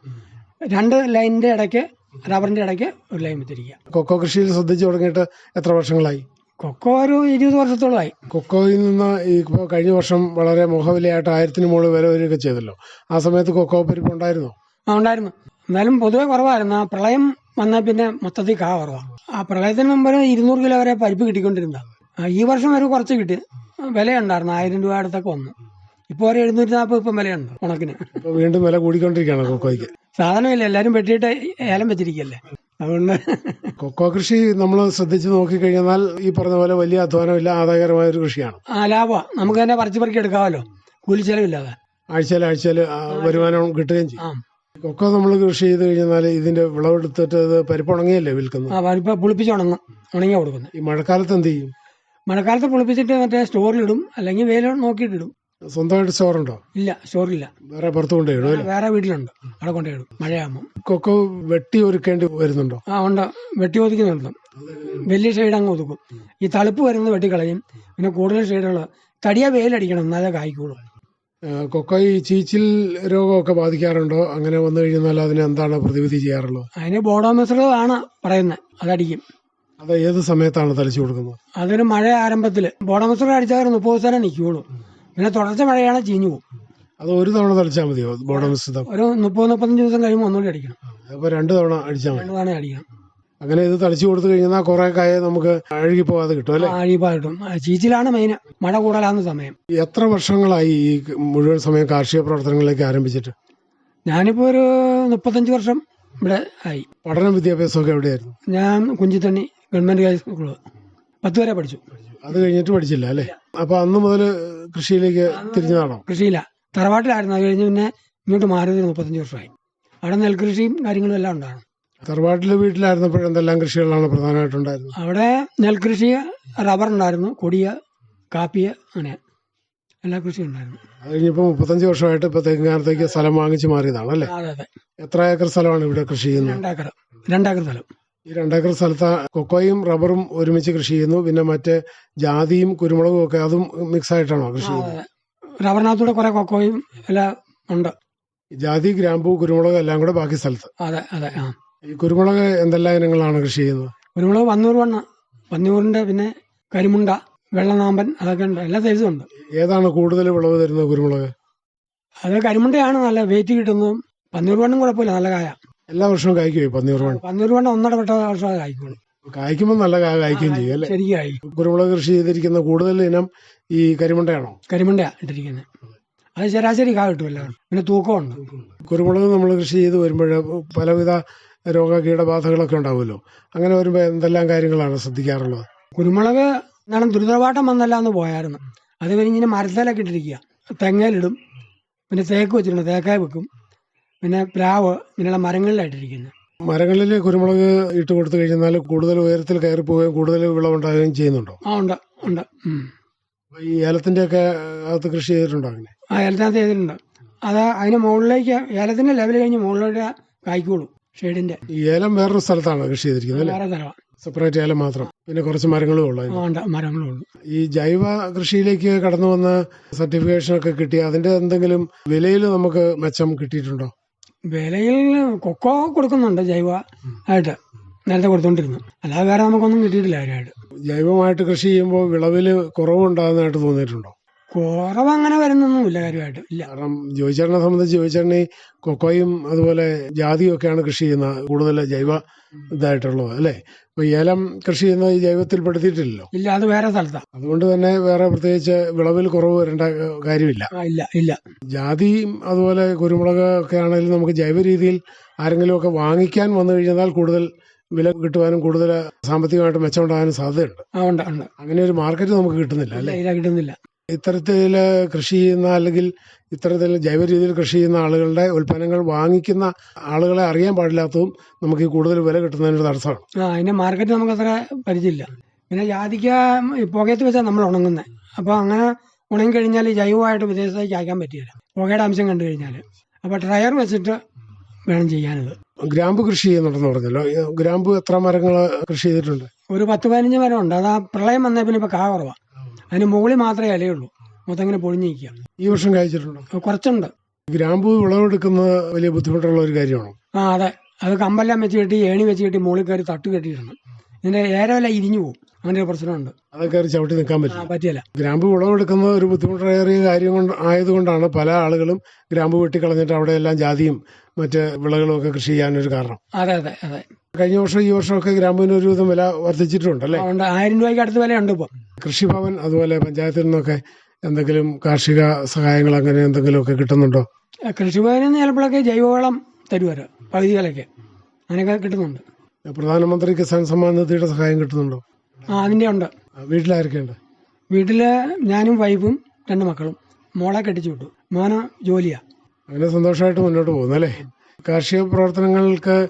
രണ്ട് ലൈനിന്റെ ഇടയ്ക്ക് റബ്ബറിന്റെ ഇടയ്ക്ക് ഒരു ലൈൻ വെച്ചിരിക്കുക കൊക്കോ കൃഷിയിൽ ശ്രദ്ധിച്ചു തുടങ്ങിയിട്ട് എത്ര വർഷങ്ങളായി? കൊക്കോ ഒരു ഇരുപത് വർഷത്തോളമായി. കൊക്കോയിൽ നിന്ന് ഇപ്പോൾ കഴിഞ്ഞ വർഷം വളരെ മുഖവിലയായിട്ട് ആയിരത്തിന് മുകളിൽ വില വരികയൊക്കെ ചെയ്തല്ലോ. ആ സമയത്ത് കൊക്കോ പരിപ്പ് ഉണ്ടായിരുന്നോ? ആ ഉണ്ടായിരുന്നു. എന്നാലും പൊതുവെ കുറവായിരുന്നു. ആ പ്രളയം വന്നാൽ പിന്നെ മൊത്തത്തിൽ കാ കുറവാണ് ആ പ്രളയത്തിന് മുമ്പ് ഇരുന്നൂറ് കിലോ വരെ പരിപ്പ് കിട്ടിക്കൊണ്ടിരുന്ന ഈ വർഷം ഒരു കുറച്ച് കിട്ടി. വിലയുണ്ടായിരുന്നു. ആയിരം രൂപ അടുത്തൊക്കെ വന്നു. ഇപ്പോൾ ഒരു എഴുന്നൂറ്റി നാൽപ്പത് ഇപ്പം വിലയുണ്ട് ഉണക്കിന്. വീണ്ടും വില കൂടിക്കൊണ്ടിരിക്കുകയാണ് കൊക്കോയ്ക്ക്. സാധനമില്ല എല്ലാവരും വെട്ടിയിട്ട് ഏലം വെച്ചിരിക്കല്ലേ. അതുകൊണ്ട് കൊക്കോ കൃഷി നമ്മൾ ശ്രദ്ധിച്ച് നോക്കിക്കഴിഞ്ഞാൽ ഈ പറഞ്ഞ പോലെ വലിയ അധ്വാനമില്ല ആദായകരമായ ഒരു കൃഷിയാണ്. ആ ലാഭമാണ് നമുക്ക് തന്നെ പറിച്ചു പറിക്കി എടുക്കാമല്ലോ. കൂലി ചെലവില്ലാതെ. ആഴ്ചയിൽ ആഴ്ചയിൽ വരുമാനം കിട്ടുകയും ചെയ്യും. കൊക്കോ നമ്മൾ കൃഷി ചെയ്ത് കഴിഞ്ഞാൽ ഇതിന്റെ വിളവെടുത്തിട്ട് ഇത് പരിപ്പ് ഉണങ്ങിയല്ലേ വിൽക്കുന്നത്? ആ പരിപ്പ് പുളിപ്പിച്ച് ഉണങ്ങും. ഉണങ്ങി കൊടുക്കുന്നത്. ഈ മഴക്കാലത്ത് എന്ത് ചെയ്യും? മഴക്കാലത്ത് പുളിപ്പിച്ചിട്ട് മറ്റേ സ്റ്റോറിലിടും. അല്ലെങ്കിൽ വെയിൽ നോക്കിയിട്ടിടും. സ്വന്തമായിട്ട് സ്റ്റോറുണ്ടോ? ഇല്ല സ്റ്റോറില്ല. വേറെ പുറത്ത് കൊണ്ടുപോയിടും അല്ലേ വേറെ വീട്ടിലുണ്ട്. അവിടെ കൊണ്ടുപോയിടും മഴയാകുമ്പോൾ കൊക്കോ വെട്ടി ഒരുക്കേണ്ടി വരുന്നുണ്ടോ? ആ ഉണ്ട്. വെട്ടി ഒതുക്കുന്നുണ്ട്. വലിയ ഷെയ്ഡ് അങ്ങ് ഒതുക്കും. ഈ തളിപ്പ് വരുന്നത് വെട്ടിക്കളയും. പിന്നെ കൂടുതൽ ഷെയ്ഡുകൾ തടിയാ വെയിലടിക്കണം എന്നാലേ കായ്ക്കുള്ളൂ. കൊക്കോ ഈ ചീച്ചിൽ രോഗമൊക്കെ ബാധിക്കാറുണ്ടോ? അങ്ങനെ വന്നു കഴിഞ്ഞാൽ അതിന് എന്താണ് പ്രതിവിധി ചെയ്യാറുള്ളത്? അതിന് ബോഡോ മിശ്രിതമാണ് പറയുന്നത്. അതടിക്കും. അത് ഏത് സമയത്താണ് തളിച്ചു കൊടുക്കുന്നത്? അതൊരു മഴ ആരംഭത്തിൽ ബോഡോ മിശ്രിതം അടിച്ചാൽ ഒരു മുപ്പത് ദിവസം നിൽക്കുകയുള്ളൂ. പിന്നെ തുടർച്ച മഴയാണ് ചീഞ്ഞു പോകും. അത് ഒരു തവണ തളിച്ചാൽ മതിയോ ബോർഡർ മിശ്രിതം ഒരു മുപ്പത് മുപ്പത്തഞ്ച് ദിവസം കഴിയുമ്പോൾ ഒന്നുകൂടി അടിക്കണം. അപ്പോൾ രണ്ട് തവണ അടിച്ചാൽ മതി. രണ്ട് തവണ അടിക്കണം. അങ്ങനെ ഇത് തളിച്ചു കൊടുത്തു കഴിഞ്ഞാൽ കുറെ കായ നമുക്ക് അഴുകി പോകാതെ കിട്ടും അല്ലേ? അഴിപ്പായിട്ടും ചീച്ചിലാണ് മെയിൻ മഴ കൂടലാകുന്ന സമയം. എത്ര വർഷങ്ങളായി ഈ മുഴുവൻ സമയം കാർഷിക പ്രവർത്തനങ്ങളിലേക്ക് ആരംഭിച്ചിട്ട്? ഞാനിപ്പോൾ ഒരു മുപ്പത്തഞ്ച് വർഷം ഇവിടെ ആയി. പഠനം വിദ്യാഭ്യാസമൊക്കെ എവിടെയായിരുന്നു? ഞാൻ കുഞ്ചിത്തണ്ണി ഗവൺമെന്റ് ഹൈസ്കൂൾ പത്ത് വരെ പഠിച്ചു. അത് കഴിഞ്ഞിട്ട് പഠിച്ചില്ല അല്ലേ? അപ്പൊ അന്ന് മുതൽ കൃഷിയിലേക്ക് തിരിഞ്ഞതാണോ? കൃഷിയില്ല. തറവാട്ടിലായിരുന്നു. അത് കഴിഞ്ഞ് പിന്നെ ഇങ്ങോട്ട് മാറിയത് മുപ്പത്തഞ്ച് വർഷമായി. അവിടെ നെൽകൃഷിയും കാര്യങ്ങളും എല്ലാം ഉണ്ടാണ് തറവാട്ടിലെ വീട്ടിലായിരുന്നപ്പോൾ എന്തെല്ലാം കൃഷികളാണ് പ്രധാനമായിട്ടുണ്ടായിരുന്നത്? അവിടെ നെൽകൃഷി റബ്ബർ ഉണ്ടായിരുന്നു. കൊടിയ കാപ്പിയ അങ്ങനെ എല്ലാ കൃഷിയും ഉണ്ടായിരുന്നു. അത് കഴിഞ്ഞപ്പോൾ മുപ്പത്തഞ്ച് വർഷമായിട്ട് ഇപ്പൊ തെങ്ങാനത്തേക്ക് സ്ഥലം വാങ്ങിച്ച് മാറിയതാണ് അല്ലേ? അതെ അതെ. എത്ര ഏക്കർ സ്ഥലമാണ് ഇവിടെ കൃഷി ചെയ്യുന്നത്? രണ്ടേക്കർ. രണ്ടേക്കർ സ്ഥലം. ഈ രണ്ടേക്കർ സ്ഥലത്ത് കൊക്കോയും റബ്ബറും ഒരുമിച്ച് കൃഷി ചെയ്യുന്നു. പിന്നെ മറ്റേ ജാതിയും കുരുമുളകും ഒക്കെ അതും മിക്സ് ആയിട്ടാണോ കൃഷി ചെയ്യുന്നത്? റബ്ബറിനകത്തൂടെ കുറെ കൊക്കോയും എല്ലാം ഉണ്ട്. ജാതി ഗ്രാമ്പൂ കുരുമുളക് എല്ലാം കൂടെ ബാക്കി സ്ഥലത്ത്. അതെ അതെ ആ. ഈ കുരുമുളക് എന്തെല്ലാം ഇനങ്ങളാണ് കൃഷി ചെയ്യുന്നത്? കുരുമുളക് വന്നൂർ വണ്ണ വന്നൂറിന്റെ പിന്നെ കരിമുണ്ട വെള്ളനാമ്പൻ അതൊക്കെ ഉണ്ട്. എല്ലാ സൈസും ഉണ്ട്. ഏതാണ് കൂടുതൽ വിളവ് തരുന്നത് കുരുമുളക്? അത് കരിമുണ്ടയാണ് നല്ല വെയിറ്റ് കിട്ടുന്നതും പന്നൂർ വണ്ണം കുഴപ്പമില്ല നല്ല കായ. എല്ലാ വർഷവും കായ്ക്കുമോ പന്നീർ വൺ? പന്നൂർ വണ്ണം ഒന്നര പെട്ട വർഷം കായ്ക്കുള്ളൂ. കായ്ക്കുമ്പോൾ നല്ല കായ്ക്കുകയും ചെയ്യും അല്ലേ? ശരിക്കും കുരുമുളക് കൃഷി ചെയ്തിരിക്കുന്ന കൂടുതൽ ഇനം ഈ കരിമുണ്ടയാണോ? കരിമുണ്ടയാ ഇട്ടിരിക്കുന്നത് അത് ശരാശരി കാ കിട്ടുമല്ലോ പിന്നെ തൂക്കമുണ്ട്. കുരുമുളക് നമ്മൾ കൃഷി ചെയ്ത് വരുമ്പോൾ പലവിധ രോഗ കീടബാധകളൊക്കെ ഉണ്ടാവുമല്ലോ. അങ്ങനെ വരുമ്പോൾ എന്തെല്ലാം കാര്യങ്ങളാണ് ശ്രദ്ധിക്കാറുള്ളത്? കുരുമുളക് എന്താണ് ദുരിതവാട്ടം വന്നല്ല എന്ന് പോയായിരുന്നു. അത് കഴിഞ്ഞ് ഇങ്ങനെ മരത്തേലൊക്കെ ഇട്ടിരിക്കുക. തെങ്ങയിലിടും. പിന്നെ തേക്ക് വെച്ചിട്ടുണ്ട്. തേക്കായ വെക്കും. പിന്നെ പ്ലാവ് ഇങ്ങനെയുള്ള മരങ്ങളിലായിട്ടിരിക്കുന്നത് മരങ്ങളിൽ കുരുമുളക് ഇട്ട് കൊടുത്തു കഴിഞ്ഞാൽ കൂടുതൽ ഉയരത്തിൽ കയറി പോവുകയും കൂടുതൽ വിളവുണ്ടാകുകയും ചെയ്യുന്നുണ്ടോ? ആ ഉണ്ട് ഉണ്ട് ഈ ഏലത്തിന്റെ ഒക്കെ അകത്ത് കൃഷി ചെയ്തിട്ടുണ്ടോ അങ്ങനെ? ആ ഏലത്തിനകത്ത് ചെയ്തിട്ടുണ്ട്. അത് അതിന് മുകളിലേക്ക് ഏലത്തിന്റെ ലെവൽ കഴിഞ്ഞ് മുകളിലോട്ട് കായ്ക്കോളൂ ഷെയ്ഡിന്റെ. ഈ ഏലം വേറൊരു സ്ഥലത്താണ് കൃഷി ചെയ്തിരിക്കുന്നത് അല്ലേ? വേറെ സ്ഥലമാണ് സെപ്പറേറ്റ് ഏലം മാത്രം. പിന്നെ കുറച്ച് മരങ്ങളും ഉള്ളു ആ ഉണ്ട് മരങ്ങളും ഉണ്ട് ഈ ജൈവ കൃഷിയിലേക്ക് കടന്നു വന്ന സർട്ടിഫിക്കേഷൻ ഒക്കെ കിട്ടി അതിന്റെ എന്തെങ്കിലും വിലയിൽ നമുക്ക് മെച്ചം കിട്ടിയിട്ടുണ്ടോ? വിലയിൽ കൊക്കോ കൊടുക്കുന്നുണ്ട് ജൈവ ആയിട്ട് നേരത്തെ കൊടുത്തോണ്ടിരുന്നു. അല്ലാതെ വേറെ നമുക്കൊന്നും കിട്ടിയിട്ടില്ല അതിനായിട്ട് ജൈവമായിട്ട് കൃഷി ചെയ്യുമ്പോൾ വിളവിൽ കുറവുണ്ടാകുന്നതായിട്ട് തോന്നിയിട്ടുണ്ടോ? കുറവ് അങ്ങനെ വരുന്നൊന്നുമില്ല കാര്യമായിട്ട്. ഇല്ല. കാരണം ജോയിച്ചേട്ടനെ സംബന്ധിച്ച് ജോയിച്ചേട്ടനെ കൊക്കോയും അതുപോലെ ജാതിയും ഒക്കെയാണ് കൃഷി ചെയ്യുന്ന കൂടുതൽ ജൈവ ഇതായിട്ടുള്ളത് അല്ലേ? അപ്പൊ ഏലം കൃഷി ചെയ്യുന്നത് ഈ ജൈവത്തിൽ പെടുത്തിയിട്ടില്ലല്ലോ? ഇല്ല അത് വേറെ സ്ഥലത്താണ് അതുകൊണ്ട് തന്നെ വേറെ പ്രത്യേകിച്ച് വിളവിൽ കുറവ് വരേണ്ട കാര്യമില്ല. ഇല്ല ഇല്ല. ജാതിയും അതുപോലെ കുരുമുളക് ഒക്കെ ആണെങ്കിലും നമുക്ക് ജൈവ രീതിയിൽ ആരെങ്കിലും ഒക്കെ വാങ്ങിക്കാൻ വന്നു കഴിഞ്ഞാൽ കൂടുതൽ വില കിട്ടുവാനും കൂടുതൽ സാമ്പത്തികമായിട്ട് മെച്ചമുണ്ടാകാനും സാധ്യതയുണ്ട്. ആ ഉണ്ട് ഉണ്ട്. അങ്ങനെ ഒരു മാർക്കറ്റ് നമുക്ക് കിട്ടുന്നില്ല അല്ലെ? കിട്ടുന്നില്ല. ഇത്തരത്തിൽ കൃഷി ചെയ്യുന്ന അല്ലെങ്കിൽ ഇത്തരത്തിൽ ജൈവ രീതിയിൽ കൃഷി ചെയ്യുന്ന ആളുകളുടെ ഉൽപ്പന്നങ്ങൾ വാങ്ങിക്കുന്ന ആളുകളെ അറിയാൻ പാടില്ലാത്തതും നമുക്ക് ഈ കൂടുതൽ വില കിട്ടുന്നതിനൊരു തടസ്സമാണ്. ആ അതിന്റെ മാർക്കറ്റ് നമുക്ക് അത്ര പരിചയമില്ല. പിന്നെ ജാതിക്ക പുകയത്ത് വെച്ചാൽ നമ്മൾ ഉണങ്ങുന്നത് അപ്പോൾ അങ്ങനെ ഉണങ്ങി കഴിഞ്ഞാൽ ജൈവമായിട്ട് വിദേശത്തേക്ക് അയക്കാൻ പറ്റില്ല. പുകയുടെ അംശം കണ്ടു കഴിഞ്ഞാൽ അപ്പോൾ ടയർ വെച്ചിട്ട് വേണം ചെയ്യാനത് ഗ്രാമ്പ് കൃഷി ചെയ്യുന്നുണ്ടെന്ന് പറഞ്ഞല്ലോ. ഗ്രാമ്പ് എത്ര മരങ്ങൾ കൃഷി ചെയ്തിട്ടുണ്ട്? ഒരു പത്ത് പതിനഞ്ച് മരം ഉണ്ട് അത് ആ പ്രളയം വന്നേ പിന്നെ ഇപ്പോൾ കാ കുറവാണ് അതിന് മുകളിൽ മാത്രമേ ഇലയുള്ളൂ മൊത്തം ഇങ്ങനെ പൊളിഞ്ഞു നിൽക്കുക ഈ വർഷം കഴിച്ചിട്ടുണ്ടോ? കുറച്ചുണ്ട്. ഗ്രാമ്പൂ വിളവെടുക്കുന്നത് വലിയ ബുദ്ധിമുട്ടുള്ള ഒരു കാര്യമാണോ? ആ അതെ. അത് കമ്പെല്ലാം വെച്ച് കെട്ടി ഏണി വെച്ച് കെട്ടി മുകളിൽ കയറി തട്ട് കെട്ടിയിട്ടുണ്ട്. ഇതിന്റെ ഏരമെല്ലാം ഇരിഞ്ഞു പോകും. അങ്ങനെ ഒരു പ്രശ്നമുണ്ട് അതൊക്കെ ചവിട്ടി നിൽക്കാൻ പറ്റും പറ്റില്ല. പറ്റിയല്ല ഗ്രാമ്പു വിളവെടുക്കുന്നത് ഒരു ബുദ്ധിമുട്ടേറിയ കാര്യം കൊണ്ട് ആയതുകൊണ്ടാണ് പല ആളുകളും ഗ്രാമ്പ് വെട്ടിക്കളഞ്ഞിട്ട് അവിടെയെല്ലാം ജാതിയും മറ്റ് വിളകളും ഒക്കെ കൃഷി ചെയ്യാനൊരു കാരണം. അതെ അതെ അതെ. കഴിഞ്ഞ വർഷം ഈ വർഷമൊക്കെ ഗ്രാമ്പുവിന് ഒരുവിധം വില വർദ്ധിച്ചിട്ടുണ്ട് അല്ലേ? ആയിരം രൂപയ്ക്ക് അടുത്ത് വിലയുണ്ട് ഇപ്പോൾ കൃഷിഭവൻ അതുപോലെ പഞ്ചായത്തിൽ നിന്നൊക്കെ എന്തെങ്കിലും കാർഷിക സഹായങ്ങൾ അങ്ങനെ എന്തെങ്കിലുമൊക്കെ കിട്ടുന്നുണ്ടോ? കൃഷിഭവനിൽ നിന്ന് ചിലപ്പോഴൊക്കെ ജൈവവളം തരുവരെ പകുതി വിലയ്ക്ക്. അങ്ങനെയൊക്കെ കിട്ടുന്നുണ്ട്. പ്രധാനമന്ത്രി കിസാൻ സമ്മാൻ നിധിയുടെ സഹായം കിട്ടുന്നുണ്ടോ? ആ അതിന്റെ ഉണ്ട്. വീട്ടിലായിരിക്കും വീട്ടിൽ വീട്ടിൽ ഞാനും വൈഫും രണ്ട് മക്കളും. മോളെ കെട്ടിച്ചു വിട്ടു. മോന് ജോലിയാ. അങ്ങനെ സന്തോഷമായിട്ട് മുന്നോട്ട് പോകുന്നു അല്ലേ? കാർഷിക പ്രവർത്തനങ്ങൾക്ക്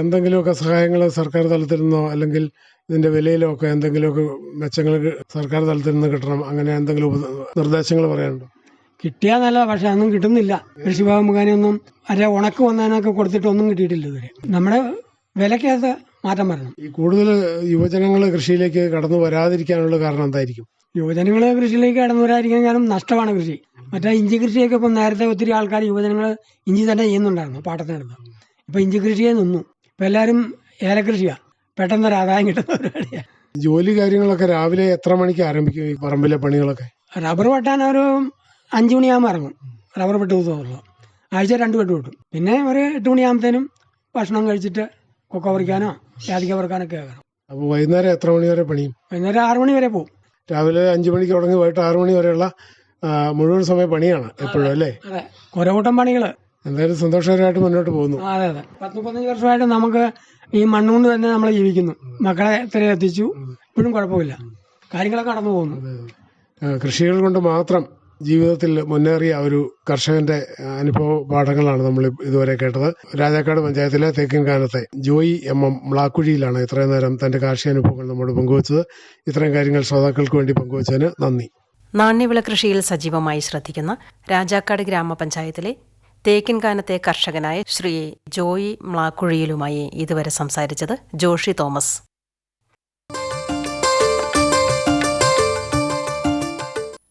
എന്തെങ്കിലുമൊക്കെ സഹായങ്ങൾ സർക്കാർ തലത്തിൽ നിന്നോ അല്ലെങ്കിൽ ഇതിന്റെ വിലയിലോ ഒക്കെ എന്തെങ്കിലുമൊക്കെ മെച്ചങ്ങൾ സർക്കാർ തലത്തിൽ നിന്ന് കിട്ടണം അങ്ങനെ എന്തെങ്കിലും നിർദ്ദേശങ്ങൾ പറയാനുണ്ടോ? കിട്ടിയാൽ നല്ല പക്ഷെ അതൊന്നും കിട്ടുന്നില്ല. കൃഷിഭവൻ മുഖേനയൊന്നും അല്ലെ ഉണക്ക് വന്നതിനൊക്കെ കൊടുത്തിട്ടൊന്നും കിട്ടിയിട്ടില്ല ഇതുവരെ. നമ്മുടെ വിലക്കകത്ത് മാറ്റം വരണം. ഈ കൂടുതൽ യുവജനങ്ങൾ കൃഷിയിലേക്ക് കടന്നു വരാതിരിക്കാനുള്ള കാരണം എന്തായിരിക്കും? യുവജനങ്ങൾ കൃഷിയിലേക്ക് കടന്നു വരാതിരിക്കാൻ കാരണം നഷ്ടമാണ് കൃഷി. മറ്റേ ഇഞ്ചി കൃഷിയൊക്കെ ഇപ്പം നേരത്തെ ഒത്തിരി ആൾക്കാർ യുവജനങ്ങൾ ഇഞ്ചി തന്നെ ചെയ്യുന്നുണ്ടായിരുന്നു പാട്ടത്തിനടുത്ത് ഇപ്പം ഇഞ്ചി കൃഷിയെ നിന്നു. ഇപ്പം എല്ലാവരും ഏലകൃഷിയാണ് പെട്ടെന്നൊരു ആദായം കിട്ടുന്ന പരിപാടിയാണ് ജോലി കാര്യങ്ങളൊക്കെ രാവിലെ എത്ര മണിക്ക് ആരംഭിക്കും ഈ പറമ്പിലെ പണികളൊക്കെ? റബ്ബർ വെട്ടാൻ ഒരു അഞ്ചു മണിയാകുമ്പോൾ ഇറങ്ങും. റബ്ബർ വെട്ട് ദിവസമുള്ളൂ ആഴ്ച രണ്ട് വെട്ട് വെട്ടും. പിന്നെ ഒരു എട്ട് മണിയാകുമ്പത്തേനും ഭക്ഷണം കഴിച്ചിട്ട് കൊക്ക പറിക്കാനോ ജാതിക്ക പറിക്കാനൊക്കെ ആകണം അപ്പോൾ വൈകുന്നേരം എത്ര മണി വരെ പണിയും? വൈകുന്നേരം ആറു മണി വരെ പോകും രാവിലെ അഞ്ചു മണിക്ക് തുടങ്ങി വൈകിട്ട് ആറു മണി വരെയുള്ള ആ, മുഴുവൻ സമയ പണിയാണ് എപ്പോഴും അല്ലേ? അതെ. കുറെ കൂട്ടം പണികൾ എന്തായാലും സന്തോഷകരമായിട്ട് മുന്നോട്ട് പോകുന്നു. അതെ അതെ. പത്ത് മുപ്പത്തഞ്ച് വർഷമായിട്ട് നമുക്ക് ഈ മണ്ണുകൊണ്ട് തന്നെ നമ്മൾ ജീവിക്കുന്നു. മക്കളെ ഇത്ര എത്തിച്ചു. ഇപ്പോഴും കുഴപ്പമില്ല. കാര്യങ്ങളൊക്കെ നടന്നു പോകുന്നു. കൃഷികൾ കൊണ്ട് മാത്രം ജീവിതത്തിൽ മുന്നേറിയ ഒരു കർഷകന്റെ അനുഭവ പാഠങ്ങളാണ് നമ്മൾ ഇതുവരെ കേട്ടത്. രാജാക്കാട് പഞ്ചായത്തിലെ തേക്കിൻ കാനത്തെ ജോയി എം എം മ്ലാക്കുഴിയിലാണ് ഇത്രയും നേരം തന്റെ കാർഷിക അനുഭവങ്ങൾ നമ്മോട് പങ്കുവച്ചത്. ഇത്രയും കാര്യങ്ങൾ ശ്രോതാക്കൾക്ക് വേണ്ടി പങ്കുവച്ചതിന് നന്ദി. നാണ്യവിള കൃഷിയിൽ സജീവമായി ശ്രദ്ധിക്കുന്ന രാജാക്കാട് ഗ്രാമപഞ്ചായത്തിലെ തേക്കിൻകാനത്തെ കർഷകനായ ശ്രീ ജോയി മ്ലാക്കുഴിയിലുമായി ഇതുവരെ സംസാരിച്ചത് ജോഷി തോമസ്.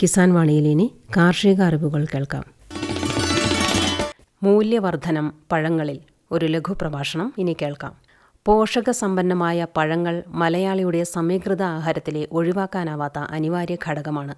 കിസാൻ വാണിയിൽ ഇനി കാർഷിക അറിവുകൾ കേൾക്കാം. മൂല്യവർധനം പഴങ്ങളിൽ ഒരു ലഘു പ്രഭാഷണം ഇനി കേൾക്കാം. പോഷക സമ്പന്നമായ പഴങ്ങൾ മലയാളിയുടെ സമീകൃത ആഹാരത്തിലെ ഒഴിവാക്കാനാവാത്ത അനിവാര്യ ഘടകമാണ്.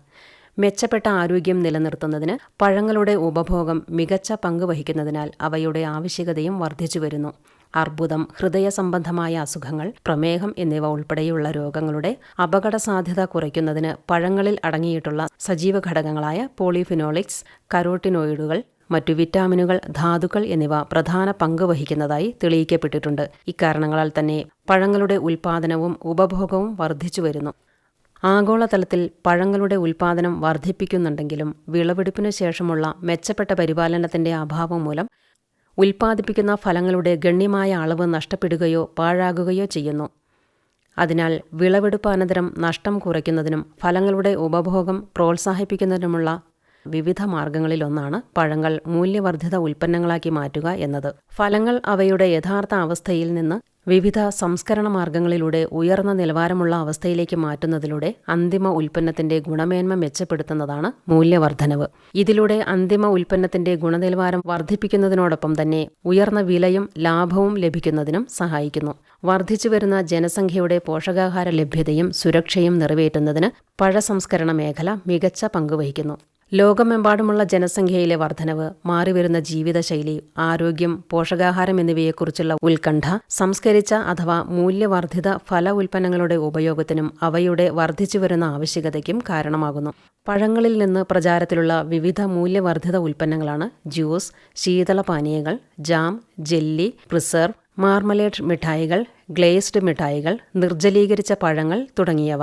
മെച്ചപ്പെട്ട ആരോഗ്യം നിലനിർത്തുന്നതിന് പഴങ്ങളുടെ ഉപഭോഗം മികച്ച പങ്ക് വഹിക്കുന്നതിനാൽ അവയുടെ ആവശ്യകതയും വർദ്ധിച്ചു വരുന്നു അർബുദം ഹൃദയ സംബന്ധമായ അസുഖങ്ങൾ പ്രമേഹം എന്നിവ ഉൾപ്പെടെയുള്ള രോഗങ്ങളുടെ അപകട സാധ്യത കുറയ്ക്കുന്നതിന് പഴങ്ങളിൽ അടങ്ങിയിട്ടുള്ള സജീവ ഘടകങ്ങളായ പോളിഫിനോളിക്സ് കരോട്ടിനോയിഡുകൾ മറ്റു വിറ്റാമിനുകൾ ധാതുക്കൾ എന്നിവ പ്രധാന പങ്ക് വഹിക്കുന്നതായി തെളിയിക്കപ്പെട്ടിട്ടുണ്ട്. ഇക്കാരണങ്ങളാൽ തന്നെ പഴങ്ങളുടെ ഉൽപാദനവും ഉപഭോഗവും വർദ്ധിച്ചു വരുന്നു ആഗോളതലത്തിൽ പഴങ്ങളുടെ ഉൽപാദനം വർദ്ധിപ്പിക്കുന്നുണ്ടെങ്കിലും വിളവെടുപ്പിനു ശേഷമുള്ള മെച്ചപ്പെട്ട പരിപാലനത്തിന്റെ അഭാവം മൂലം ഉൽപ്പാദിപ്പിക്കുന്ന ഫലങ്ങളുടെ ഗണ്യമായ അളവ് നഷ്ടപ്പെടുകയോ പാഴാകുകയോ ചെയ്യുന്നു. അതിനാൽ വിളവെടുപ്പ് അനന്തരം നഷ്ടം കുറയ്ക്കുന്നതിനും ഫലങ്ങളുടെ ഉപഭോഗം പ്രോത്സാഹിപ്പിക്കുന്നതിനുമുള്ള വിവിധ മാർഗങ്ങളിലൊന്നാണ് പഴങ്ങൾ മൂല്യവർദ്ധിത ഉൽപ്പന്നങ്ങളാക്കി മാറ്റുക എന്നത്. ഫലങ്ങൾ അവയുടെ യഥാർത്ഥ അവസ്ഥയിൽ നിന്ന് വിവിധ സംസ്കരണ മാർഗങ്ങളിലൂടെ ഉയർന്ന നിലവാരമുള്ള അവസ്ഥയിലേക്ക് മാറ്റുന്നതിലൂടെ അന്തിമ ഉൽപ്പന്നത്തിന്റെ ഗുണമേന്മ മെച്ചപ്പെടുത്തുന്നതാണ് മൂല്യവർദ്ധനവ്. ഇതിലൂടെ അന്തിമ ഉൽപ്പന്നത്തിന്റെ ഗുണനിലവാരം വർദ്ധിപ്പിക്കുന്നതിനോടൊപ്പം തന്നെ ഉയർന്ന വിലയും ലാഭവും ലഭിക്കുന്നതിനും സഹായിക്കുന്നു. വർദ്ധിച്ചുവരുന്ന ജനസംഖ്യയുടെ പോഷകാഹാര ലഭ്യതയും സുരക്ഷയും നിറവേറ്റുന്നതിന് പഴസംസ്കരണ മേഖല മികച്ച പങ്കുവഹിക്കുന്നു ലോകമെമ്പാടുമുള്ള ജനസംഖ്യയിലെ വർധനവ് മാറിവരുന്ന ജീവിതശൈലി ആരോഗ്യം പോഷകാഹാരം എന്നിവയെക്കുറിച്ചുള്ള ഉത്കണ്ഠ സംസ്കരിച്ച അഥവാ മൂല്യവർദ്ധിത ഫല ഉൽപ്പന്നങ്ങളുടെ ഉപയോഗത്തിനും അവയുടെ വർദ്ധിച്ചുവരുന്ന ആവശ്യകതയ്ക്കും കാരണമാകുന്നു. പഴങ്ങളിൽ നിന്ന് പ്രചാരത്തിലുള്ള വിവിധ മൂല്യവർദ്ധിത ഉൽപ്പന്നങ്ങളാണ് ജ്യൂസ് ശീതളപാനീയങ്ങൾ ജാം ജെല്ലി പ്രിസർവ് മാർമലേഡ് മിഠായികൾ ഗ്ലേസ്ഡ് മിഠായികൾ നിർജലീകരിച്ച പഴങ്ങൾ തുടങ്ങിയവ.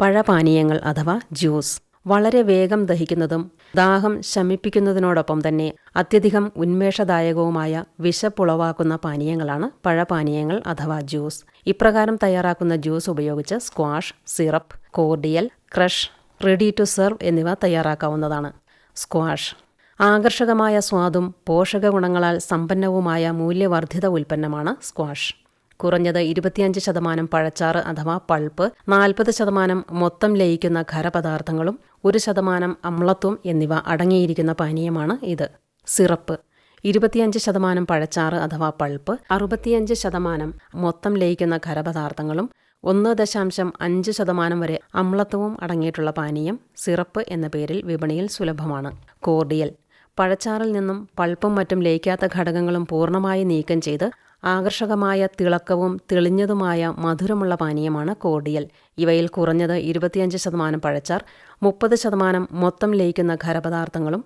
പഴപാനീയങ്ങൾ അഥവാ ജ്യൂസ്. വളരെ വേഗം ദഹിക്കുന്നതും ദാഹം ശമിപ്പിക്കുന്നതിനോടൊപ്പം തന്നെ അത്യധികം ഉന്മേഷദായകവുമായ വിശപ്പുളവാക്കുന്ന പാനീയങ്ങളാണ് പഴപാനീയങ്ങൾ അഥവാ ജ്യൂസ്. ഇപ്രകാരം തയ്യാറാക്കുന്ന ജ്യൂസ് ഉപയോഗിച്ച് squash syrup cordial crush ready to serve എന്നിവ തയ്യാറാക്കാവുന്നതാണ്. സ്ക്വാഷ്. ആകർഷകമായ സ്വാദും പോഷക ഗുണങ്ങളാൽ സമ്പന്നവുമായ മൂല്യവർദ്ധിത ഉൽപ്പന്നമാണ് സ്ക്വാഷ്. കുറഞ്ഞത് ഇരുപത്തിയഞ്ച് ശതമാനം പഴച്ചാറ് അഥവാ പൾപ്പ് നാൽപ്പത് ശതമാനം മൊത്തം ലയിക്കുന്ന ഖരപദാർത്ഥങ്ങളും ഒരു ശതമാനം അമ്ലത്വം എന്നിവ അടങ്ങിയിരിക്കുന്ന പാനീയമാണ് ഇത്. സിറപ്പ് ഇരുപത്തിയഞ്ച് ശതമാനം പഴച്ചാറ് അഥവാ പൾപ്പ് അറുപത്തിയഞ്ച് ശതമാനം മൊത്തം ലയിക്കുന്ന ഖരപദാർത്ഥങ്ങളും ഒന്ന് ദശാംശം അഞ്ച് ശതമാനം വരെ അമ്ലത്വവും അടങ്ങിയിട്ടുള്ള പാനീയം സിറപ്പ് എന്ന പേരിൽ വിപണിയിൽ സുലഭമാണ്. കോർഡിയൽ പഴച്ചാറിൽ നിന്നും പൾപ്പും മറ്റും ലയിക്കാത്ത ഘടകങ്ങളും പൂർണമായി നീക്കം ചെയ്ത് ആകർഷകമായ തിളക്കവും തെളിഞ്ഞതുമായ മധുരമുള്ള പാനീയമാണ് കോർഡിയൽ ഇവയിൽ കുറഞ്ഞത് ഇരുപത്തിയഞ്ച് ശതമാനം പഴച്ചാർ മുപ്പത് ശതമാനം മൊത്തം ലയിക്കുന്ന ഖരപദാർത്ഥങ്ങളും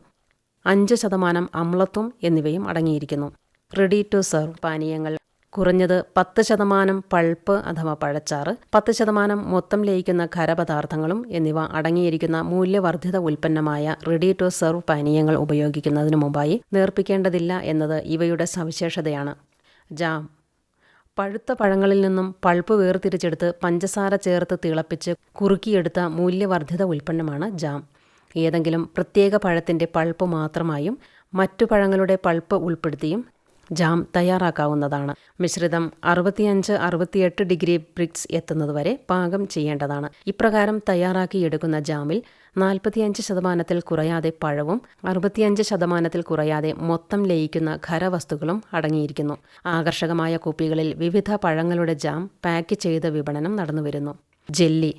അഞ്ച് ശതമാനം അമ്ലത്വം എന്നിവയും അടങ്ങിയിരിക്കുന്നു. റെഡി ടു സെർവ് പാനീയങ്ങൾ. കുറഞ്ഞത് പത്ത് ശതമാനം പൾപ്പ് അഥവാ പഴച്ചാറ് പത്ത് ശതമാനം മൊത്തം ലയിക്കുന്ന ഖരപദാർത്ഥങ്ങളും എന്നിവ അടങ്ങിയിരിക്കുന്ന മൂല്യവർദ്ധിത ഉൽപ്പന്നമായ റെഡി ടു സെർവ് പാനീയങ്ങൾ ഉപയോഗിക്കുന്നതിനു മുമ്പായി നേർപ്പിക്കേണ്ടതില്ല എന്നത് ഇവയുടെ സവിശേഷതയാണ്. ജാം. പഴുത്ത പഴങ്ങളിൽ നിന്നും പൾപ്പ് വേർതിരിച്ചെടുത്ത് പഞ്ചസാര ചേർത്ത് തിളപ്പിച്ച് കുറുക്കിയെടുത്ത മൂല്യവർദ്ധിത ഉൽപ്പന്നമാണ് ജാം. ഏതെങ്കിലും പ്രത്യേക പഴത്തിന്റെ പൾപ്പ് മാത്രമായും മറ്റു പഴങ്ങളുടെ പൾപ്പ് ഉൾപ്പെടുത്തിയും ജാം തയ്യാറാക്കാവുന്നതാണ്. മിശ്രിതം അറുപത്തിയഞ്ച് അറുപത്തിയെട്ട് ഡിഗ്രി ബ്രിക്സ് എത്തുന്നതുവരെ പാകം ചെയ്യേണ്ടതാണ്. ഇപ്രകാരം തയ്യാറാക്കിയെടുക്കുന്ന ജാമിൽ നാൽപ്പത്തിയഞ്ച് ശതമാനത്തിൽ കുറയാതെ പഴവും അറുപത്തിയഞ്ച് ശതമാനത്തിൽ കുറയാതെ മൊത്തം ലയിക്കുന്ന ഖരവസ്തുക്കളും അടങ്ങിയിരിക്കുന്നു. ആകർഷകമായ കുപ്പികളിൽ വിവിധ പഴങ്ങളുടെ ജാം പാക്ക് ചെയ്ത വിപണനം നടന്നുവരുന്നു. ജെല്ലി.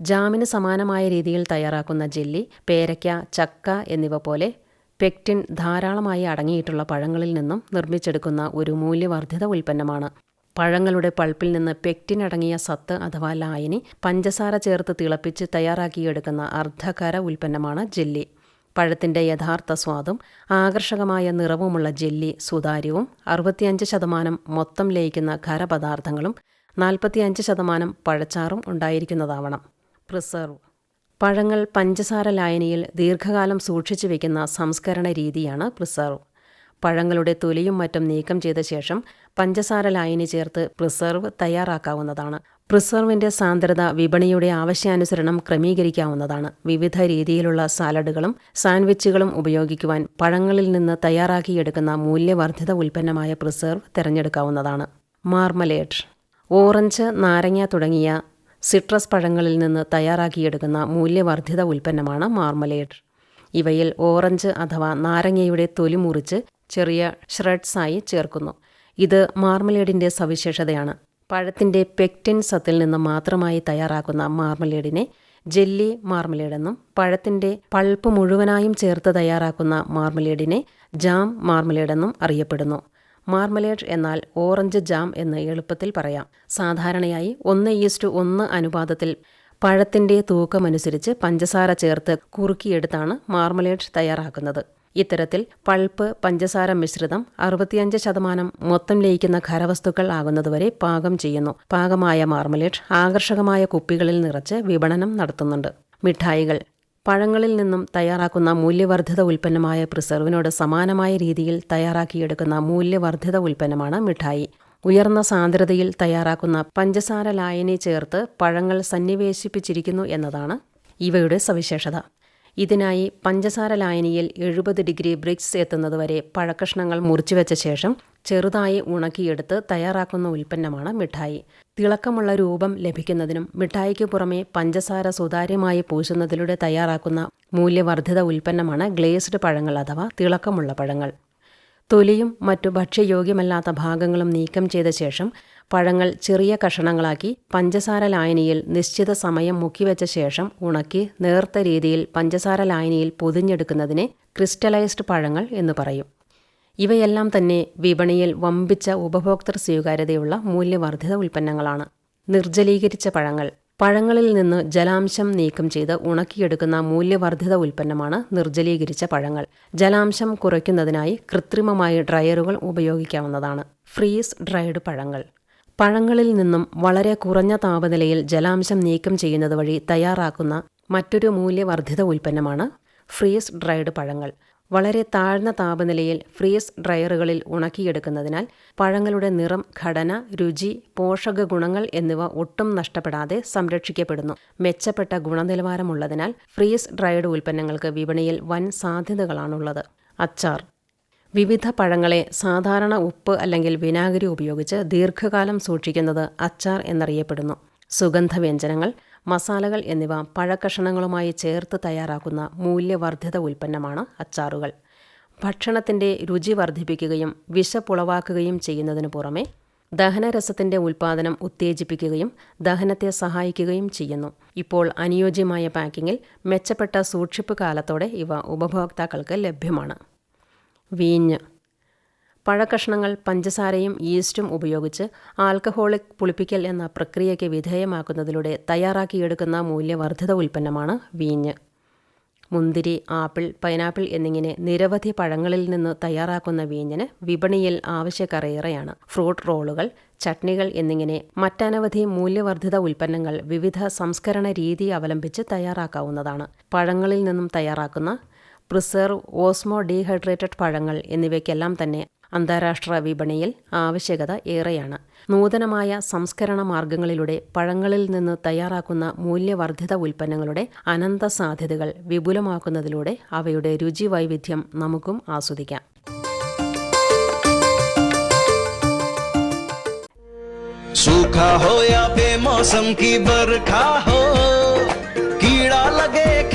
ജാമിന് സമാനമായ രീതിയിൽ തയ്യാറാക്കുന്ന ജെല്ലി പേരയ്ക്ക ചക്ക എന്നിവ പോലെ പെക്റ്റിൻ ധാരാളമായി അടങ്ങിയിട്ടുള്ള പഴങ്ങളിൽ നിന്നും നിർമ്മിച്ചെടുക്കുന്ന ഒരു മൂല്യവർദ്ധിത ഉൽപ്പന്നമാണ്. പഴങ്ങളുടെ പൾപ്പിൽ നിന്ന് പെക്റ്റിൻ അടങ്ങിയ സത്ത് അഥവാ ലായനി പഞ്ചസാര ചേർത്ത് തിളപ്പിച്ച് തയ്യാറാക്കിയെടുക്കുന്ന അർദ്ധകര ഉൽപ്പന്നമാണ് ജെല്ലി. പഴത്തിന്റെ യഥാർത്ഥ സ്വാദും ആകർഷകമായ നിറവുമുള്ള ജെല്ലി സുതാര്യവും അറുപത്തിയഞ്ച് ശതമാനം മൊത്തം ലയിക്കുന്ന ഖരപദാർത്ഥങ്ങളും നാൽപ്പത്തിയഞ്ച് ശതമാനം പഴച്ചാറും ഉണ്ടായിരിക്കുന്നതാവണം. പ്രിസർവ്. പഴങ്ങൾ പഞ്ചസാര ലായനിയിൽ ദീർഘകാലം സൂക്ഷിച്ചു വെക്കുന്ന സംസ്കരണ രീതിയാണ് പ്രിസർവ്. പഴങ്ങളുടെ തൊലിയും മറ്റും നീക്കം ചെയ്ത ശേഷം പഞ്ചസാര ലായനി ചേർത്ത് പ്രിസർവ് തയ്യാറാക്കാവുന്നതാണ്. പ്രിസർവിന്റെ സാന്ദ്രത വിപണിയുടെ ആവശ്യാനുസരണം ക്രമീകരിക്കാവുന്നതാണ്. വിവിധ രീതിയിലുള്ള സാലഡുകളും സാൻഡ്വിച്ചുകളും ഉപയോഗിക്കുവാൻ പഴങ്ങളിൽ നിന്ന് തയ്യാറാക്കിയെടുക്കുന്ന മൂല്യവർദ്ധിത ഉൽപ്പന്നമായ പ്രിസർവ് തിരഞ്ഞെടുക്കാവുന്നതാണ്. മാർമലേഡ് ഓറഞ്ച് നാരങ്ങ തുടങ്ങിയ സിട്രസ് പഴങ്ങളിൽ നിന്ന് തയ്യാറാക്കിയെടുക്കുന്ന മൂല്യവർദ്ധിത ഉൽപ്പന്നമാണ് മാർമലേഡ് ഇവയിൽ ഓറഞ്ച് അഥവാ നാരങ്ങയുടെ തൊലി മുറിച്ച് ചെറിയ ഷ്രെഡ്സായി ചേർക്കുന്നു. ഇത് മാർമലേഡിന്റെ സവിശേഷതയാണ്. പഴത്തിന്റെ പെക്റ്റിൻ സത്തിൽ നിന്ന് മാത്രമായി തയ്യാറാക്കുന്ന മാർമലേഡിനെ ജെല്ലി മാർമലേഡെന്നും പഴത്തിന്റെ പൾപ്പ് മുഴുവനായും ചേർത്ത് തയ്യാറാക്കുന്ന മാർമലേഡിനെ ജാം മാർമലേഡെന്നും അറിയപ്പെടുന്നു. മാർമലേഡ് എന്നാൽ ഓറഞ്ച് ജാം എന്ന് എളുപ്പത്തിൽ പറയാം. സാധാരണയായി ഒന്ന് ഈസ്റ്റ് ഒന്ന് അനുപാതത്തിൽ പഴത്തിന്റെ തൂക്കമനുസരിച്ച് പഞ്ചസാര ചേർത്ത് കുറുക്കിയെടുത്താണ് മാർമലേഡ് തയ്യാറാക്കുന്നത്. ഇത്തരത്തിൽ പൾപ്പ് പഞ്ചസാര മിശ്രിതം അറുപത്തിയഞ്ച് ശതമാനം മൊത്തം ലയിക്കുന്ന ഖരവസ്തുക്കൾ ആകുന്നതുവരെ പാകം ചെയ്യുന്നു. പാകമായ മാർമലേഡ് ആകർഷകമായ കുപ്പികളിൽ നിറച്ച് വിപണനം നടത്തുന്നുണ്ട്. മിഠായികൾ. പഴങ്ങളിൽ നിന്നും തയ്യാറാക്കുന്ന മൂല്യവർദ്ധിത ഉൽപ്പന്നമായ പ്രിസർവിനോട് സമാനമായ രീതിയിൽ തയ്യാറാക്കിയെടുക്കുന്ന മൂല്യവർദ്ധിത ഉൽപ്പന്നമാണ് മിഠായി. ഉയർന്ന സാന്ദ്രതയിൽ തയ്യാറാക്കുന്ന പഞ്ചസാര ലായനി ചേർത്ത് പഴങ്ങൾ സന്നിവേശിപ്പിച്ചിരിക്കുന്നു എന്നതാണ് ഇവയുടെ സവിശേഷത. ഇതിനായി പഞ്ചസാര ലായനിയിൽ എഴുപത് ഡിഗ്രി ബ്രിക്സ് എത്തുന്നതുവരെ പഴക്കഷ്ണങ്ങൾ മുറിച്ചുവെച്ച ശേഷം ചെറുതായി ഉണക്കിയെടുത്ത് തയ്യാറാക്കുന്ന ഉൽപ്പന്നമാണ് മിഠായി. തിളക്കമുള്ള രൂപം ലഭിക്കുന്നതിനും മിഠായിക്ക് പുറമെ പഞ്ചസാര സുതാര്യമായി പൂശുന്നതിലൂടെ തയ്യാറാക്കുന്ന മൂല്യവർദ്ധിത ഉൽപ്പന്നമാണ് ഗ്ലേസ്ഡ് പഴങ്ങൾ അഥവാ തിളക്കമുള്ള പഴങ്ങൾ. തൊലിയും മറ്റു ഭക്ഷ്യയോഗ്യമല്ലാത്ത ഭാഗങ്ങളും നീക്കം ചെയ്ത ശേഷം പഴങ്ങൾ ചെറിയ കഷണങ്ങളാക്കി പഞ്ചസാര ലായനിയിൽ നിശ്ചിത സമയം മുക്കിവെച്ച ശേഷം ഉണക്കി നേർത്ത രീതിയിൽ പഞ്ചസാര ലായനിയിൽ പൊതിഞ്ഞെടുക്കുന്നതിനെ ക്രിസ്റ്റലൈസ്ഡ് പഴങ്ങൾ എന്ന് പറയും. ഇവയെല്ലാം തന്നെ വിപണിയിൽ വമ്പിച്ച ഉപഭോക്തൃ സ്വീകാര്യതയുള്ള മൂല്യവർദ്ധിത ഉൽപ്പന്നങ്ങളാണ്. നിർജലീകരിച്ച പഴങ്ങൾ. പഴങ്ങളിൽ നിന്ന് ജലാംശം നീക്കം ചെയ്ത് ഉണക്കിയെടുക്കുന്ന മൂല്യവർദ്ധിത ഉൽപ്പന്നമാണ് നിർജലീകരിച്ച പഴങ്ങൾ. ജലാംശം കുറയ്ക്കുന്നതിനായി കൃത്രിമമായി ഡ്രയറുകൾ ഉപയോഗിക്കാവുന്നതാണ്. ഫ്രീസ് ഡ്രൈഡ് പഴങ്ങൾ. പഴങ്ങളിൽ നിന്നും വളരെ കുറഞ്ഞ താപനിലയിൽ ജലാംശം നീക്കം ചെയ്യുന്നത് വഴി തയ്യാറാക്കുന്ന മറ്റൊരു മൂല്യവർദ്ധിത ഉൽപ്പന്നമാണ് ഫ്രീസ് ഡ്രൈഡ് പഴങ്ങൾ. വളരെ താഴ്ന്ന താപനിലയിൽ ഫ്രീസ് ഡ്രയറുകളിൽ ഉണക്കിയെടുക്കുന്നതിനാൽ പഴങ്ങളുടെ നിറം ഘടന രുചി പോഷക ഗുണങ്ങൾ എന്നിവ ഒട്ടും നഷ്ടപ്പെടാതെ സംരക്ഷിക്കപ്പെടുന്നു. മെച്ചപ്പെട്ട ഗുണനിലവാരമുള്ളതിനാൽ ഫ്രീസ് ഡ്രൈഡ് ഉൽപ്പന്നങ്ങൾക്ക് വിപണിയിൽ വൻ സാധ്യതകളാണുള്ളത്. അച്ചാർ വിവിധ പഴങ്ങളെ സാധാരണ ഉപ്പ് അല്ലെങ്കിൽ വിനാഗിരി ഉപയോഗിച്ച് ദീർഘകാലം സൂക്ഷിക്കുന്നത് അച്ചാർ എന്നറിയപ്പെടുന്നു. സുഗന്ധവ്യഞ്ജനങ്ങൾ മസാലകൾ എന്നിവ പഴക്കഷണങ്ങളുമായി ചേർത്ത് തയ്യാറാക്കുന്ന മൂല്യവർദ്ധിത ഉൽപ്പന്നമാണ് അച്ചാറുകൾ. ഭക്ഷണത്തിന്റെ രുചി വർദ്ധിപ്പിക്കുകയും വിശപ്പുളവാക്കുകയും ചെയ്യുന്നതിനു പുറമെ ദഹനരസത്തിന്റെ ഉൽപ്പാദനം ഉത്തേജിപ്പിക്കുകയും ദഹനത്തെ സഹായിക്കുകയും ചെയ്യുന്നു. ഇപ്പോൾ അനുയോജ്യമായ പാക്കിങ്ങിൽ മെച്ചപ്പെട്ട സൂക്ഷിപ്പ് കാലത്തോടെ ഇവ ഉപഭോക്താക്കൾക്ക് ലഭ്യമാണ്. വീഞ്ഞ്. പഴക്കഷ്ണങ്ങൾ പഞ്ചസാരയും ഈസ്റ്റും ഉപയോഗിച്ച് ആൽക്കഹോളിക് പുളിപ്പിക്കൽ എന്ന പ്രക്രിയയ്ക്ക് വിധേയമാക്കുന്നതിലൂടെ തയ്യാറാക്കിയെടുക്കുന്ന മൂല്യവർദ്ധിത ഉൽപ്പന്നമാണ് വീഞ്ഞ്. മുന്തിരി ആപ്പിൾ പൈനാപ്പിൾ എന്നിങ്ങനെ നിരവധി പഴങ്ങളിൽ നിന്ന് തയ്യാറാക്കുന്ന വീഞ്ഞിന് വിപണിയിൽ ആവശ്യക്കാരേറെയാണ് ഫ്രൂട്ട് റോളുകൾ ചട്നികൾ എന്നിങ്ങനെ മറ്റനവധി മൂല്യവർദ്ധിത ഉൽപ്പന്നങ്ങൾ വിവിധ സംസ്കരണ രീതി അവലംബിച്ച് തയ്യാറാക്കാവുന്നതാണ്. പഴങ്ങളിൽ നിന്നും തയ്യാറാക്കുന്ന പ്രിസർവ് ഓസ്മോ ഡീഹൈഡ്രേറ്റഡ് പഴങ്ങൾ എന്നിവയ്ക്കെല്ലാം തന്നെ അന്താരാഷ്ട്ര വിപണിയിൽ ആവശ്യകത ഏറെയാണ് നൂതനമായ സംസ്കരണ മാർഗങ്ങളിലൂടെ പഴങ്ങളിൽ നിന്ന് തയ്യാറാക്കുന്ന മൂല്യവർദ്ധിത ഉൽപ്പന്നങ്ങളുടെ അനന്ത സാധ്യതകൾ വിപുലമാക്കുന്നതിലൂടെ അവയുടെ രുചി വൈവിധ്യം നമുക്കും ആസ്വദിക്കാം सूखा हो या बेमौसम की बरखा हो कीड़ा लगे खेत में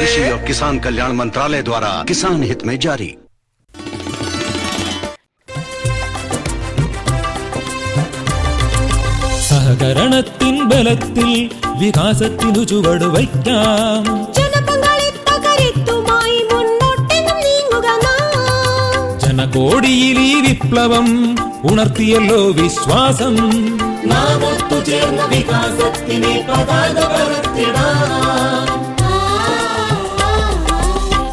कृषि और किसान कल्याण मंत्रालय द्वारा किसान हित में जारी സഹകരണത്തിൻ ബലത്തിൽ വികാസത്തിനു ചുവട് വയ്ക്കാം ജനപങ്കാളിത്തകരുത്തുമായി മുന്നോട്ടെന്നും നീങ്ങുക നാം ജനകോടിയിൽ ഈ വിപ്ലവം ഉണർത്തിയല്ലോ വിശ്വാസം നാം ഒത്തുചേർന്ന വികാസത്തിനെ പതാക പറത്തിടാം